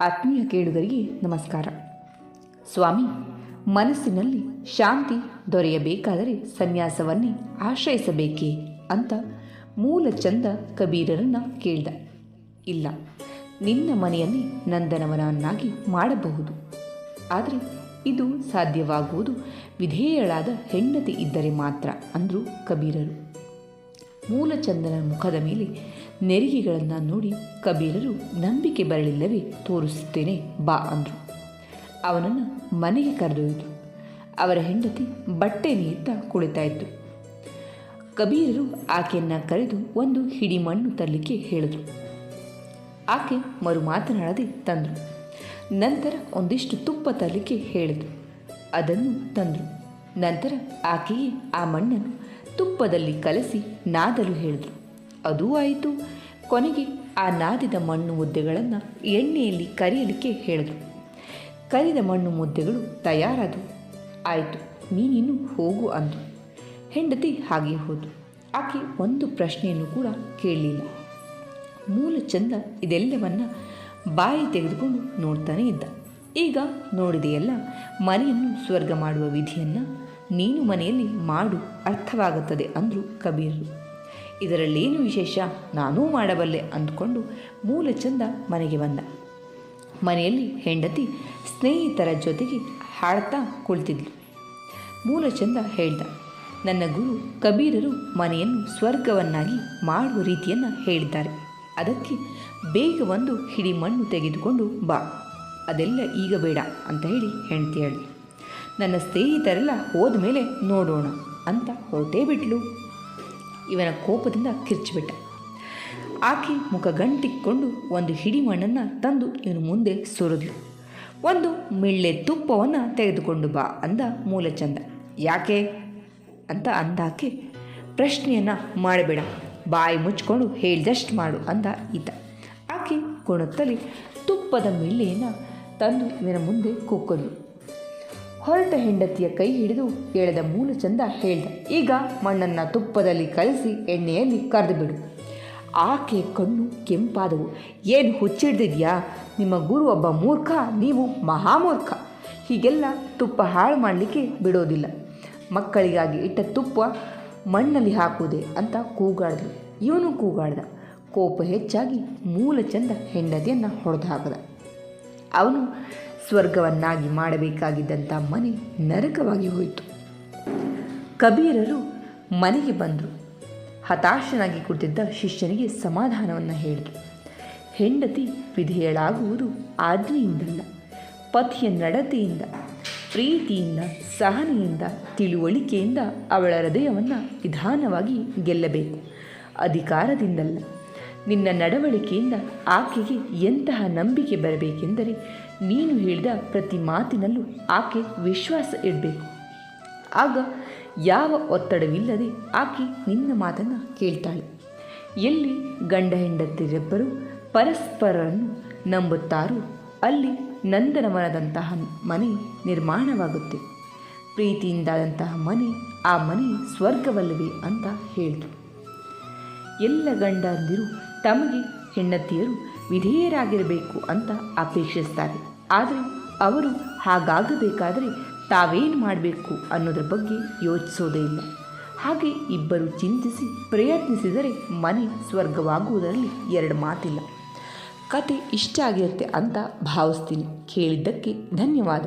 ಆತ್ಮೀಯ ಕೇಳುಗರಿಗೆ ನಮಸ್ಕಾರ. ಸ್ವಾಮಿ, ಮನಸ್ಸಿನಲ್ಲಿ ಶಾಂತಿ ದೊರೆಯಬೇಕಾದರೆ ಸನ್ಯಾಸವನ್ನೇ ಆಶ್ರಯಿಸಬೇಕೇ ಅಂತ ಮೂಲ ಚಂದ ಕಬೀರರನ್ನು ಕೇಳ್ದ. ಇಲ್ಲ, ನಿನ್ನ ಮನೆಯಲ್ಲಿ ನಂದನವನನ್ನಾಗಿ ಮಾಡಬಹುದು. ಆದರೆ ಇದು ಸಾಧ್ಯವಾಗುವುದು ವಿಧೇಯಳಾದ ಹೆಂಡತಿ ಇದ್ದರೆ ಮಾತ್ರ ಅಂದರು ಕಬೀರರು. ಮೂಲಚಂದನ ಮುಖದ ಮೇಲೆ ನೆರಿಗೆಗಳನ್ನು ನೋಡಿ ಕಬೀರರು ನಂಬಿಕೆ ಬರಲಿಲ್ಲವೇ ತೋರಿಸುತ್ತೇನೆ ಬಾ ಅಂದರು. ಅವನನ್ನು ಮನೆಗೆ ಕರೆದೊಯ್ದು ಅವರ ಹೆಂಡತಿ ಬಟ್ಟೆ ನೀರ್ತಾ ಕುಳಿತಾ ಇತ್ತು ಕಬೀರರು ಆಕೆಯನ್ನು ಕರೆದು ಒಂದು ಹಿಡಿ ಮಣ್ಣು ತರಲಿಕ್ಕೆ ಹೇಳಿದರು. ಆಕೆ ಮರು ಮಾತನಾಡದೆ ತಂದರು. ನಂತರ ಒಂದಿಷ್ಟು ತುಪ್ಪ ತರಲಿಕ್ಕೆ ಹೇಳಿದರು. ಅದನ್ನು ತಂದರು. ನಂತರ ಆಕೆಯೇ ಆ ಮಣ್ಣನ್ನು ತುಪ್ಪದಲ್ಲಿ ಕಲಸಿ ನಾದಲು ಹೇಳಿದರು. ಅದೂ ಆಯಿತು. ಕೊನೆಗೆ ಆ ನಾದಿದ ಮಣ್ಣು ಮುದ್ದೆಗಳನ್ನು ಎಣ್ಣೆಯಲ್ಲಿ ಕರಿಯಲಿಕ್ಕೆ ಹೇಳಿದರು. ಕರಿದ ಮಣ್ಣು ಮುದ್ದೆಗಳು ತಯಾರಾದವು. ಆಯಿತು, ನೀನಿನ್ನು ಹೋಗು ಅಂದು ಹೆಂಡತಿ ಹಾಗೆ ಹೋದು ಆಕೆ ಒಂದು ಪ್ರಶ್ನೆಯನ್ನು ಕೂಡ ಕೇಳಲಿಲ್ಲ. ಮೂಲ ಚಂದ ಇದೆಲ್ಲವನ್ನ ಬಾಯಿ ತೆಗೆದುಕೊಂಡು ನೋಡ್ತಾನೆ ಇದ್ದ. ಈಗ ನೋಡಿದೆಯಲ್ಲ, ಮನೆಯನ್ನು ಸ್ವರ್ಗ ಮಾಡುವ ವಿಧಿಯನ್ನು ನೀನು ಮನೆಯಲ್ಲಿ ಮಾಡು, ಅರ್ಥವಾಗುತ್ತದೆ ಅಂದರು ಕಬೀರರು ಇದರಲ್ಲೇನು ವಿಶೇಷ? ನಾನೂ ಮಾಡಬಲ್ಲೆ ಅಂದ್ಕೊಂಡು ಮೂಲಚಂದ ಮನೆಗೆ ಬಂದ. ಮನೆಯಲ್ಲಿ ಹೆಂಡತಿ ಸ್ನೇಹಿತರ ಜೊತೆಗೆ ಹಾಡ್ತಾ ಕುಳಿತಿದ್ಲು. ಮೂಲಚಂದ ಹೇಳ್ದ, ನನ್ನ ಗುರು ಕಬೀರರು ಮನೆಯನ್ನು ಸ್ವರ್ಗವನ್ನಾಗಿ ಮಾಡುವ ರೀತಿಯನ್ನು ಹೇಳಿದ್ದಾರೆ. ಅದಕ್ಕೆ ಬೇಗ ಒಂದು ಹಿಡಿ ಮಣ್ಣು ತೆಗೆದುಕೊಂಡು ಬಾ. ಅದೆಲ್ಲ ಈಗ ಬೇಡ ಅಂತ ಹೇಳಿ ಹೆಂಡತಿ ಹೇಳಿ, ನನ್ನ ಸ್ನೇಹಿತರೆಲ್ಲ ಹೋದ ಮೇಲೆ ನೋಡೋಣ ಅಂತ ಹೊರಟೇ ಬಿಟ್ಲು. ಇವನ ಕೋಪದಿಂದ ಕಿರ್ಚಿಬಿಟ್ಟ. ಆಕೆ ಮುಖ ಗಂಟಿಕ್ಕೊಂಡು ಒಂದು ಹಿಡಿ ಮಣ್ಣನ್ನು ತಂದು ಇವನು ಮುಂದೆ ಸುರಿದ್ಲು. ಒಂದು ಮಿಳ್ಳೆ ತುಪ್ಪವನ್ನು ತೆಗೆದುಕೊಂಡು ಬಾ ಅಂದ ಮೂಲಚಂದ. ಯಾಕೆ ಅಂತ ಅಂದಾಕೆ ಪ್ರಶ್ನೆಯನ್ನು ಮಾಡಬೇಡ, ಬಾಯಿ ಮುಚ್ಕೊಂಡು ಹೇಳಿದಷ್ಟು ಮಾಡು ಅಂದ ಈತ. ಆಕೆ ಗುಣತ್ತಲಿ ತುಪ್ಪದ ಮಿಳ್ಳೆಯನ್ನು ತಂದು ಇವನ ಮುಂದೆ ಕುಕ್ಕಲು ಹೊರಟ ಹೆಂಡತಿಯ ಕೈ ಹಿಡಿದು ಎಳೆದ ಮೂಲ ಚಂದ ಹೇಳ್ದ, ಈಗ ಮಣ್ಣನ್ನು ತುಪ್ಪದಲ್ಲಿ ಕಲಸಿ ಎಣ್ಣೆಯಲ್ಲಿ ಕರೆದು ಬಿಡು ಆಕೆ ಕಣ್ಣು ಕೆಂಪಾದವು. ಏನು ಹುಚ್ಚಿಡ್ದಿದ್ಯಾ? ನಿಮ್ಮ ಗುರು ಒಬ್ಬ ಮೂರ್ಖ, ನೀವು ಮಹಾಮೂರ್ಖ. ಹೀಗೆಲ್ಲ ತುಪ್ಪ ಹಾಳು ಮಾಡಲಿಕ್ಕೆ ಬಿಡೋದಿಲ್ಲ. ಮಕ್ಕಳಿಗಾಗಿ ಇಟ್ಟ ತುಪ್ಪ ಮಣ್ಣಲ್ಲಿ ಹಾಕುವುದೇ ಅಂತ ಕೂಗಾಡಿದ್ಲು ಇವನು ಕೂಗಾಡ್ದ. ಕೋಪ ಹೆಚ್ಚಾಗಿ ಮೂಲಚಂದ ಹೆಂಡತಿಯನ್ನು ಹೊಡೆದು ಹಾಕದ. ಅವನು ಸ್ವರ್ಗವನ್ನಾಗಿ ಮಾಡಬೇಕಾಗಿದ್ದಂಥ ಮನೆ ನರಕವಾಗಿ ಹೋಯಿತು. ಕಬೀರರು ಮನೆಗೆ ಬಂದರು. ಹತಾಶನಾಗಿ ಕುಳಿತಿದ್ದ ಶಿಷ್ಯನಿಗೆ ಸಮಾಧಾನವನ್ನು ಹೇಳಿದರು. ಹೆಂಡತಿ ವಿಧೇಯಳಾಗುವುದು ಆಜ್ಞೆಯಿಂದಲ್ಲ, ಪತಿಯ ನಡತೆಯಿಂದ, ಪ್ರೀತಿಯಿಂದ, ಸಹನೆಯಿಂದ, ತಿಳುವಳಿಕೆಯಿಂದ ಅವಳ ಹೃದಯವನ್ನು ನಿಧಾನವಾಗಿ ಗೆಲ್ಲಬೇಕು. ಅಧಿಕಾರದಿಂದಲ್ಲ ನಿನ್ನ ನಡವಳಿಕೆಯಿಂದ ಆಕೆಗೆ ಎಂತಹ ನಂಬಿಕೆ ಬರಬೇಕೆಂದರೆ ನೀನು ಹೇಳಿದ ಪ್ರತಿ ಮಾತಿನಲ್ಲೂ ಆಕೆ ವಿಶ್ವಾಸ ಇಡಬೇಕು. ಆಗ ಯಾವ ಒತ್ತಡವಿಲ್ಲದೆ ಆಕೆ ನಿನ್ನ ಮಾತನ್ನು ಕೇಳ್ತಾಳೆ. ಎಲ್ಲಿ ಗಂಡ ಹೆಂಡತಿರಿಬ್ಬರು ಪರಸ್ಪರರನ್ನು ನಂಬುತ್ತಾರೋ ಅಲ್ಲಿ ನಂದನವನದಂತಹ ಮನೆ ನಿರ್ಮಾಣವಾಗುತ್ತೆ. ಪ್ರೀತಿಯಿಂದಾದಂತಹ ಮನೆ ಆ ಮನೆ ಸ್ವರ್ಗವಲ್ಲವೇ ಅಂತ ಹೇಳಿದರು ಎಲ್ಲ ಗಂಡಂದಿರು ತಮಗೆ ಹೆಂಡತಿಯರು ವಿಧೇಯರಾಗಿರಬೇಕು ಅಂತ ಅಪೇಕ್ಷಿಸ್ತಾರೆ. ಆದರೆ ಅವರು ಹಾಗಾಗಬೇಕಾದರೆ ತಾವೇನು ಮಾಡಬೇಕು ಅನ್ನೋದ್ರ ಬಗ್ಗೆ ಯೋಚಿಸೋದೇ ಇಲ್ಲ. ಹಾಗೆ ಇಬ್ಬರು ಚಿಂತಿಸಿ ಪ್ರಯತ್ನಿಸಿದರೆ ಮನೆ ಸ್ವರ್ಗವಾಗುವುದರಲ್ಲಿ ಎರಡು ಮಾತಿಲ್ಲ. ಕತೆ ಇಷ್ಟ ಆಗಿರುತ್ತೆ ಅಂತ ಭಾವಿಸ್ತೀನಿ. ಕೇಳಿದ್ದಕ್ಕೆ ಧನ್ಯವಾದ.